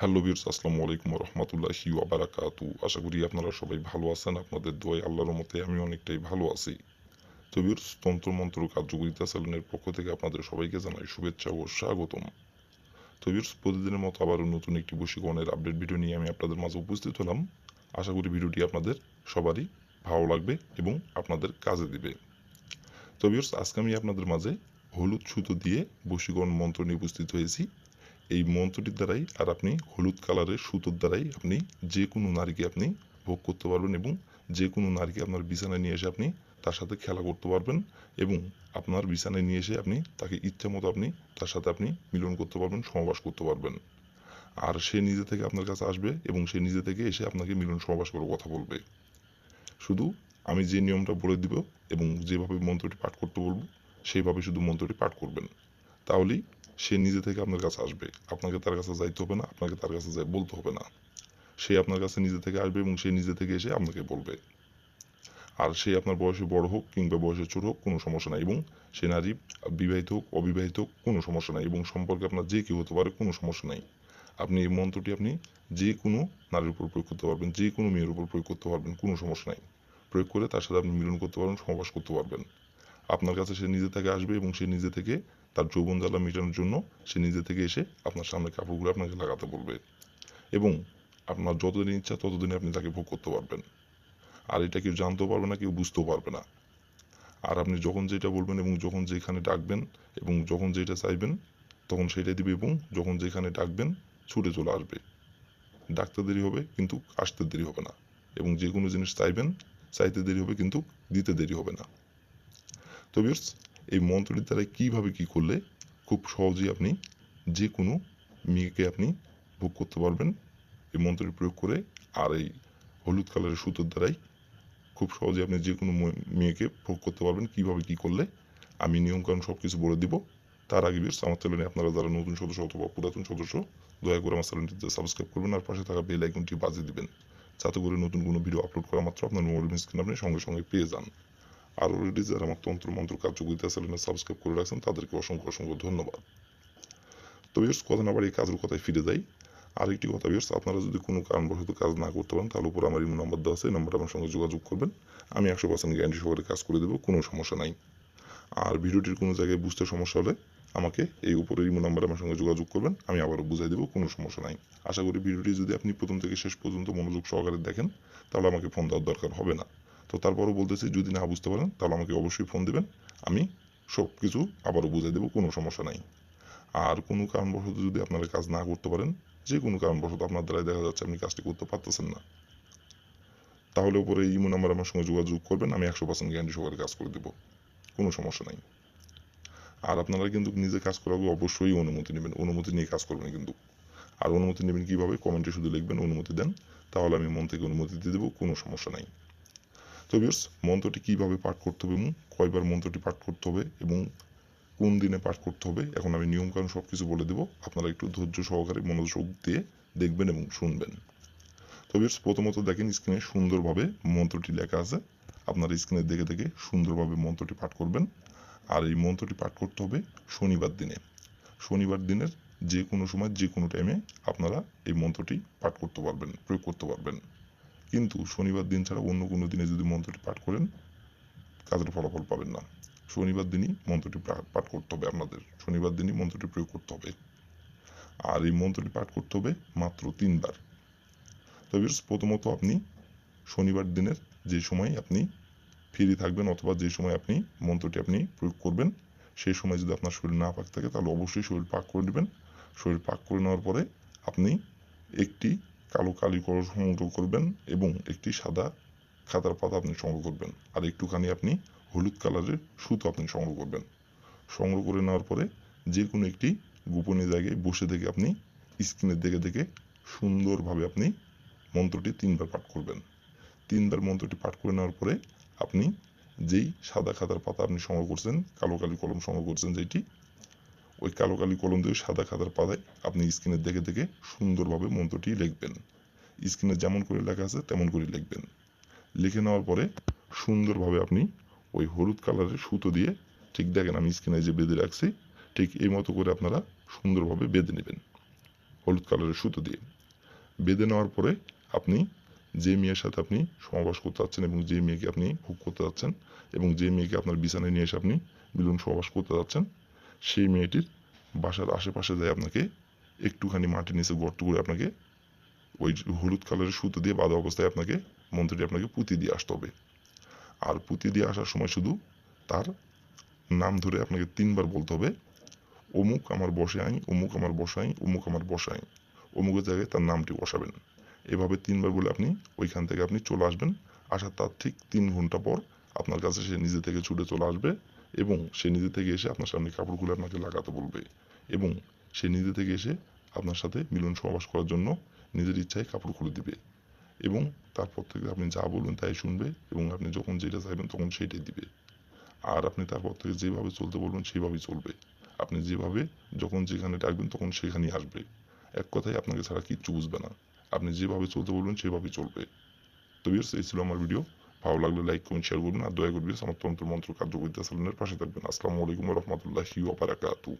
Hello বিয়ার্স আসসালামু আলাইকুম রহমতুল্লাহি ওয়াবারাকাতু আশা করি আপনারা সবাই ভালো আছেন, আপনাদের দোয়াই আল্লাহর মতে আমি অনেকটাই ভালো আছি। তো তন্ত্র, মন্ত্র কার্যকরিতা সেলুনের পক্ষ থেকে আপনাদের সবাইকে জানাই শুভেচ্ছা ও স্বাগতম। তো বিয়ার্স প্রতিদিনের মতো আবারও নতুন একটি বশীকরণের আপডেট ভিডিও নিয়ে আমি আপনাদের মাঝে উপস্থিত হলাম। আশা করি ভিডিওটি আপনাদের সবারই ভালো লাগবে এবং আপনাদের কাজে দিবে। তো বিয়ার্স আজকে আমি আপনাদের মাঝে হলুদ সুতো দিয়ে বশীকরণ মন্ত্র নিয়ে উপস্থিত হয়েছি। এই মন্ত্রটির দ্বারাই আর আপনি হলুদ কালারের সুতোর দ্বারাই আপনি যে কোনো নারীকে আপনি ভোগ করতে পারবেন এবং যে কোনো নারীকে আপনার বিছানায় নিয়ে এসে আপনি তার সাথে খেলা করতে পারবেন এবং আপনার বিছানায় নিয়ে এসে আপনি তাকে ইচ্ছা মতো আপনি তার সাথে আপনি মিলন করতে পারবেন সহবাস করতে পারবেন। আর সে নিজে থেকে আপনার কাছে আসবে এবং সে নিজে থেকে এসে আপনাকে মিলন সহবাস করে কথা বলবে। শুধু আমি যে নিয়মটা বলে দিব এবং যেভাবে মন্ত্রটি পাঠ করতে বলব, সেইভাবে শুধু মন্ত্রটি পাঠ করবেন। তাহলেই সে নিজে থেকে আপনার কাছে আসবে। আপনাকে তার কাছে যাইতে হবে না, আপনাকে তার কাছে যাই বলতে হবে না। সে আপনার কাছে নিজে থেকে আসবে এবং সে নিজে থেকে এসে আপনাকে বলবে। আর সে আপনার বয়সে বড় হোক কিংবা বয়সে ছোট হোক, কোনো সমস্যা নাই এবং সে নারী, বিবাহিত হোক, অবিবাহিত হোক, কোনো সমস্যা নাই এবং সম্পর্কে আপনার যে কেউ হতে পারে, কোনো সমস্যা নাই। আপনি এই মন্ত্রটি আপনি যে কোনো নারীর উপর প্রয়োগ করতে পারবেন, যে কোনো মেয়ের উপর প্রয়োগ করতে পারবেন, কোনো সমস্যা নাই। প্রয়োগ করে তার সাথে আপনি মিলন করতে পারবেন সমাবাস করতে পারবেন। আপনার কাছে সে নিজে থেকে আসবে এবং সে নিজে থেকে তার যৌবন জ্বালা মেটানোর জন্য সে নিজে থেকে এসে আপনার সামনে কাপড়গুলো আপনাকে লাগাতে বলবে। এবং আপনার যতদিন ইচ্ছা ততদিনে আপনি তাকে ভোগ করতে পারবেন। আর এটা কেউ জানতেও পারবে না, কেউ বুঝতেও পারবে না। আর আপনি যখন যেটা বলবেন এবং যখন যেখানে ডাকবেন এবং যখন যেটা চাইবেন, তখন সেটাই দিবে এবং যখন যেখানে ডাকবেন, ছুটে চলে আসবে। ডাকতে দেরি হবে, কিন্তু আসতে দেরি হবে না। এবং যে কোনো জিনিস চাইবেন, চাইতে দেরি হবে, কিন্তু দিতে দেরি হবে না। তো বিয়ার্স এই মন্ত্রটির দ্বারা কীভাবে কী করলে খুব সহজেই আপনি যে কোনো মেয়েকে আপনি ভোগ করতে পারবেন, এই মন্ত্রটি প্রয়োগ করে আর এই হলুদ কালারের সুতোর দ্বারাই খুব সহজে আপনি যে কোনো মেয়েকে ভোগ করতে পারবেন, কীভাবে কী করলে, আমি নিয়মকানুন সব কিছু বলে দিব। তার আগে বিয়ার্স আমার চ্যানেলে আপনারা যারা নতুন সদস্য অথবা পুরাতন সদস্য, দয়া করে আমার চ্যানেলটিতে সাবস্ক্রাইব করবেন আর পাশে থাকা বেল আইকনটি বাজিয়ে দিবেন, যাতে করে নতুন কোনো ভিডিও আপলোড করা মাত্র আপনার মোবাইল স্ক্রিন আপনি সঙ্গে সঙ্গে পেয়ে যান। আর অলরেডি যারা আমার তন্ত্র মন্ত্র কার্যকরিতা চ্যানেলে সাবস্ক্রাইব করে রাখছেন, তাদেরকে অসংখ্য অসংখ্য ধন্যবাদ। তো বিয়ার্স কথা না বাড়ি কাজের কথায় ফিরে যাই। আরেকটি কথা বিয়ার্স আপনারা যদি কোনো কারণবশত কাজ না করতে পারেন, তাহলে উপর আমার ইমো নাম্বার দেওয়া আছে, এই নাম্বারটা আমার সঙ্গে যোগাযোগ করবেন। আমি একশো পার্সেন্ট গ্যারান্টি সহকারে কাজ করে দেবো, কোনো সমস্যা নাই। আর ভিডিওটির কোনো জায়গায় বুঝতে সমস্যা হলে আমাকে এই উপরে ইমো নাম্বারে আমার সঙ্গে যোগাযোগ করবেন, আমি আবারও বুঝাই দেবো, কোনো সমস্যা নাই। আশা করি ভিডিওটি যদি আপনি প্রথম থেকে শেষ পর্যন্ত মনোযোগ সহকারে দেখেন, তাহলে আমাকে ফোন দেওয়ার দরকার হবে না। তো তারপরও বলতেছি, যদি না বুঝতে পারেন, তাহলে আমাকে অবশ্যই ফোন দেবেন। আমি সব কিছু আবারও বুঝাই দেবো, কোনো সমস্যা নাই। আর কোনো কারণবশত যদি আপনারা কাজ না করতে পারেন, যে কোনো কারণবশত আপনার দ্বারাই দেখা যাচ্ছে আপনি কাজটি করতে পারতেছেন না। তাহলে উপরে ইমো নাম্বার আমার সঙ্গে যোগাযোগ করবেন, আমি একশো পার্সেন্ট গ্যারান্টি সহকারে কাজ করে দেবো। কোনো সমস্যা নাই। আর আপনারা কিন্তু নিজে কাজ করার আগে অবশ্যই অনুমতি নেবেন, অনুমতি নিয়ে কাজ করবেন কিন্তু। আর অনুমতি নেবেন কীভাবে? কমেন্টে শুধু লিখবেন, অনুমতি দেন, তাহলে আমি মন থেকে অনুমতি দিয়ে দেবো, কোনো সমস্যা নাই। তো বিয়ার্স মন্ত্রটি কীভাবে পাঠ করতে হবে এবং কয়বার মন্ত্রটি পাঠ করতে হবে এবং কোন দিনে পাঠ করতে হবে, এখন আমি নিয়মকানুন সব কিছু বলে দেবো। আপনারা একটু ধৈর্য সহকারে মনোযোগ দিয়ে দেখবেন এবং শুনবেন। তো বিয়ার্স প্রথমত দেখেন স্ক্রিনে সুন্দরভাবে মন্ত্রটি লেখা আছে। আপনারা স্ক্রিনে দেখে দেখে সুন্দরভাবে মন্ত্রটি পাঠ করবেন। আর এই মন্ত্রটি পাঠ করতে হবে শনিবার দিনে। শনিবার দিনের যে কোনো সময়, যে কোনো টাইমে আপনারা এই মন্ত্রটি পাঠ করতে পারবেন, প্রয়োগ করতে পারবেন। কিন্তু শনিবার দিন ছাড়া অন্য কোনো দিনে যদি মন্ত্রটি পাঠ করেন, কাজের ফলাফল পাবেন না। শনিবার দিনই মন্ত্রটি পাঠ করতে হবে আপনাদের। শনিবার দিনই মন্ত্রটি প্রয়োগ করতে হবে। আর এই মন্ত্রটি পাঠ করতে হবে মাত্র তিনবার। তবে প্রথমত আপনি শনিবার দিনের যে সময় আপনি ফ্রি থাকবেন অথবা যে সময় আপনি মন্ত্রটি আপনি প্রয়োগ করবেন, সেই সময় যদি আপনার শরীর না পাক থাকে, তাহলে অবশ্যই শরীর পাক করে নেবেন। শরীর পাক করে নেওয়ার পরে আপনি একটি কালো কালি কলস সংগ্রহ করবেন এবং একটি সাদা খাতার পাতা আপনি সংগ্রহ করবেন। আর একটুখানি আপনি হলুদ কালারের সুতো আপনি সংগ্রহ করবেন। সংগ্রহ করে নেওয়ার পরে যে কোনো একটি গোপনীয় জায়গায় বসে থেকে আপনি স্ক্রিনের দেখে দেখে সুন্দরভাবে আপনি মন্ত্রটি তিনবার পাঠ করবেন। তিনবার মন্ত্রটি পাঠ করে নেওয়ার পরে আপনি যেই সাদা খাতার পাতা আপনি সংগ্রহ করছেন, কালো কালি কলম সংগ্রহ করছেন, যেটি ওই কালো কালি কলম দিয়ে সাদা খাতার পাতায় আপনি স্ক্রিনে দেখে দেখে সুন্দরভাবে মন্ত্রটি লিখবেন। স্ক্রিনে যেমন করে লেখা আছে তেমন করে লিখবেন। লিখে নেওয়ার পরে সুন্দরভাবে আপনি ওই হলুদ কালারের সুতো দিয়ে ঠিক দেখেন আমি স্ক্রিনে যে বেঁধে রাখছি, ঠিক এই মতো করে আপনারা সুন্দরভাবে বেঁধে নেবেন হলুদ কালারের সুতো দিয়ে। বেঁধে নেওয়ার পরে আপনি যে মেয়ের সাথে আপনি সমাবাস করতে যাচ্ছেন এবং যে মেয়েকে আপনি হুক করতে যাচ্ছেন এবং যে মেয়েকে আপনার বিছানায় নিয়ে এসে আপনি মিলন সহবাস করতে যাচ্ছেন সেই মেয়েটির বাসার আশেপাশে যায় আপনাকে, একটুখানি মাটির নিচে গর্ত করে আপনাকে, ওই হলুদ কালারের সুতো দিয়ে বাঁধা অবস্থায় আপনাকে, মন্ত্রটি আপনাকে পুঁতি দিয়ে আসতে হবে। আর পুঁতি দিয়ে আসার সময় শুধু তার নাম ধরে আপনাকে তিনবার বলতে হবে, অমুক আমার বসে আই অমুক আমার বসাই, অমুক আমার বসাই। অমুকের জায়গায় তার নামটি বসাবেন। এভাবে তিনবার বলে আপনি ওইখান থেকে আপনি চলে আসবেন। আসার তার ঠিক তিন ঘণ্টা পর আপনার কাছে সে নিজে থেকে ছুটে চলে আসবে। এবং সে নিজে থেকে এসে আপনার সামনে কাপড় খুলে আপনাকে লাগাতে বলবে এবং সে নিজে থেকে এসে আপনার সাথে মিলন সহবাস করার জন্য নিজের ইচ্ছায় কাপড় খুলে দিবে এবং তারপর থেকে আপনি যা বলবেন তাই শুনবে এবং আপনি যখন যেটা চাইবেন তখন সেইটাই দিবে। আর আপনি তারপর থেকে যেভাবে চলতে বলবেন সেইভাবেই চলবে। আপনি যেভাবে যখন যেখানে ডাকবেন তখন সেখানেই আসবে। এক কথায় আপনাকে ছাড়া কিচ্ছু বুঝবে না। আপনি যেভাবে চলতে বলবেন সেভাবেই চলবে। তো এই ছিল আমার ভিডিও ভালো লাগলে লাইক কমেন্ট শেয়ার করবেন। আর দয়া করবেন তন্ত্র মন্ত্র কার্যকরিতা সালনের পাশে থাকবেন। আসসালামু আলাইকুম রহমতুল্লাহি ওয়া বারাকাতুহু।